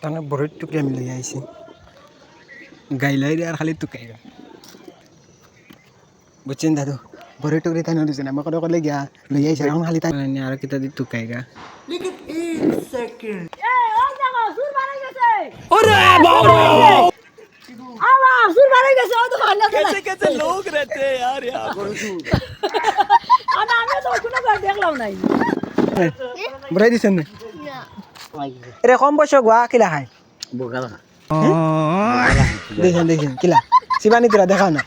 তাৰমানে বৰীৰ টুকৰি আমি লৈ আহিছে গাইলাই আর খালি টুকাইবা বুঝছেন দাদু বৰীৰ টুকৰি তাই নদিছে না মই কলে কলে গিয়া লৈ আহিছে এখন খালি তাই আর কিতা দি টুকাইগা আমার সুর বাড়ি গেছে ও তো ভালো कैसे कैसे लोग रहते हैं यार यहाँ আমি তো কোনো করে দেখলাম নাই বুড়াই দিছেন না এরে কম বয়স গোয়া কিলা খায় দেখেন দেখেন কিলা? শিবানী তোরা দেখা না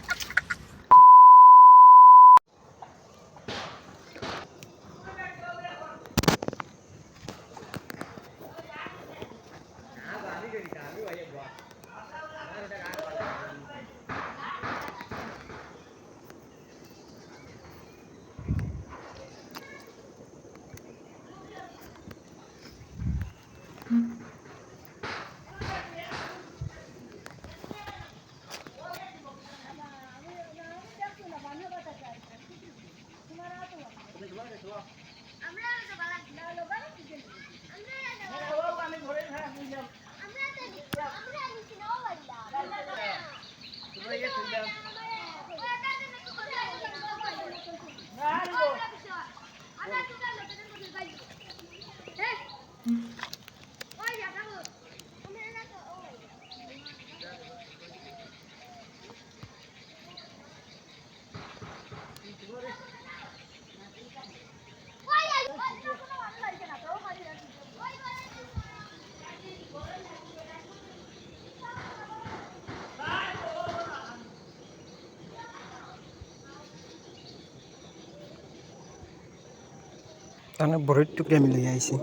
তাৰমানে বৰীৰ টুকৰি আমি লৈ আহিছে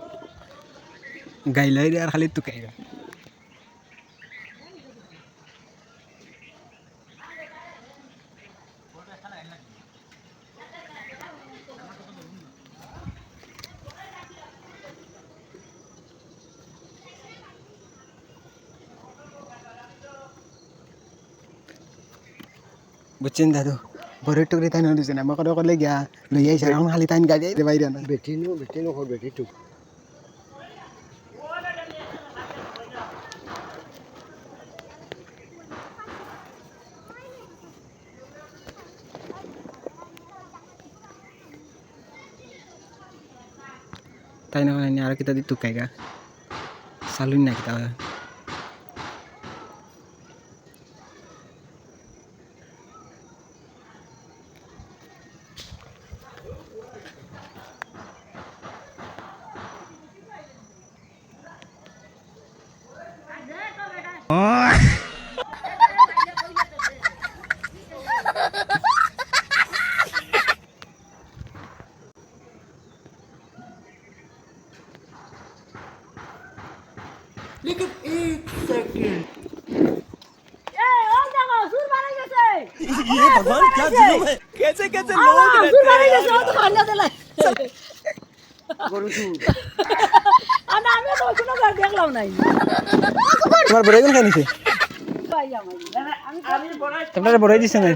গাইলাই আর খালি টুকাইগা বুঝছেন দাদু? বরের টুকরি তাই নদিছে না মই কলে কলে গিয়া লৈ আহিছে এখন খালি তাই গাড়ি আইতে বাইরে না বেটি নো বেটি নো বেটি টুক তাই না মানে আর কিতা দি টুকাইগা সালুন না কিতা এই ও দেখো সুর বাড়ি গেছে ये भगवान क्या जुलूम है कैसे कैसे लोग रहते हैं বাড়ি গেছে ও তো ভালো দিলাই গরু চুর আমি আমি তো কোনো করে দেখলাম নাই তোমার বড়াই কোন খাইছে ভাই আমার আমি তোমার বড়াই দিছে না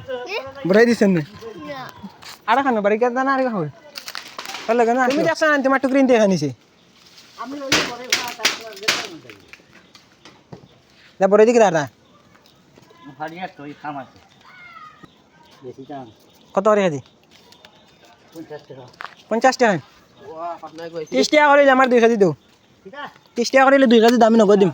বড়াই দিছে না আর খানো বাড়ি কে দানা আর খাবে তাহলে কেন তুমি দেখছ না তোমার টুকরি দিয়ে খানিছে আমি ওই পরে না বড়াই দিকে তুই খামাতে বেশি দাম কত করে খাদি পঞ্চাশ টাকা। ত্রিশ টাকা করিলে আমার দুই কেজি দিও। ঠিক? আছে ত্রিশ টাকা করিলে দুই কেজি দামি নগদ দিম।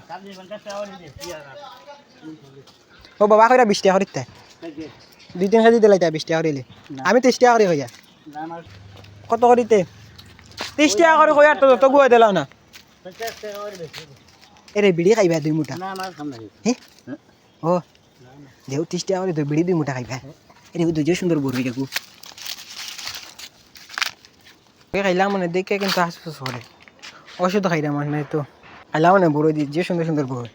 ও বাবা কইরা বিশ টাকা করিতে কাজে দুই তিন কেজি দিলাই বিশ টাকা করিলে আমি ত্রিশ টাকা করি হইয়া। কত করিতে ত্রিশ টাকা করে আর তো তো গুয়া দিলাও না। এরে বিড়ি খাইবা দুই মুঠা আমার ও দেউ ত্রিশ টাকা করে বিড়ি দুই মুঠা খাইবা এরে দুজে সুন্দর বড় হয়ে খাইলাম মানে দেখে কিন্তু হাসফুস করে ওষুধ খাইলাম মানে তো খাইলাম মানে বড় দিয়ে যে সুন্দর সুন্দর বড়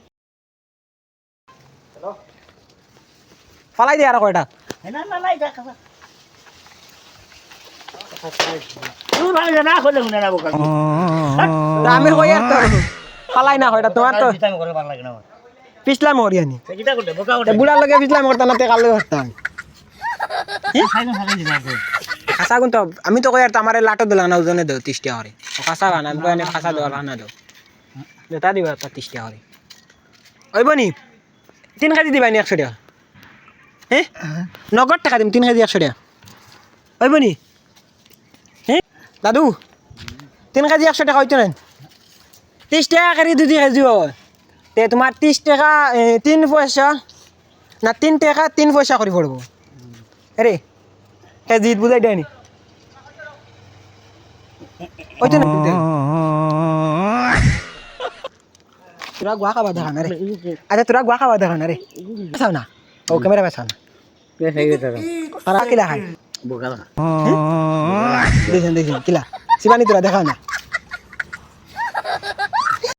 ফালাই দিয়ে আর কয়টা আমি কই আর ফালাই না কয়টা তোমার তো পিছলাম হরিয়ানি বুড়ার লগে পিছলাম করতাম না তে করতাম খাসা কিন্তু আমি তো কই আর আমার লাটো দিলাম না ওজনে দেও ত্রিশ টাকা করে খাসা বানা আমি কই খাসা দেওয়ার বানা দেও দিবা তা ত্রিশ টাকা করে ওইব নি তিন কেজি দিবা নি একশো টাকা। হ্যাঁ নগদ টাকা দিম তিন কেজি একশো টাকা। ওইব নি হ্যাঁ দাদু তিন কেজি একশো টাকা হইতো না ত্রিশ টাকা কেজি দুই কেজি হয় তে তোমার ত্রিশ টাকা তিন পয়সা না তিন টাকা তিন পয়সা করে পড়ব আরে কেজিত বুঝাই দেয়নি হইতো না। তোরা গুয়া খাবা দেখা না রে আচ্ছা তোরা গুয়া খাবা দেখা না। রে চাও না। ও ক্যামেরা বেচাও না কিলা বোকা দেখেন দেখেন কিলা। শিবানী তোরা দেখা না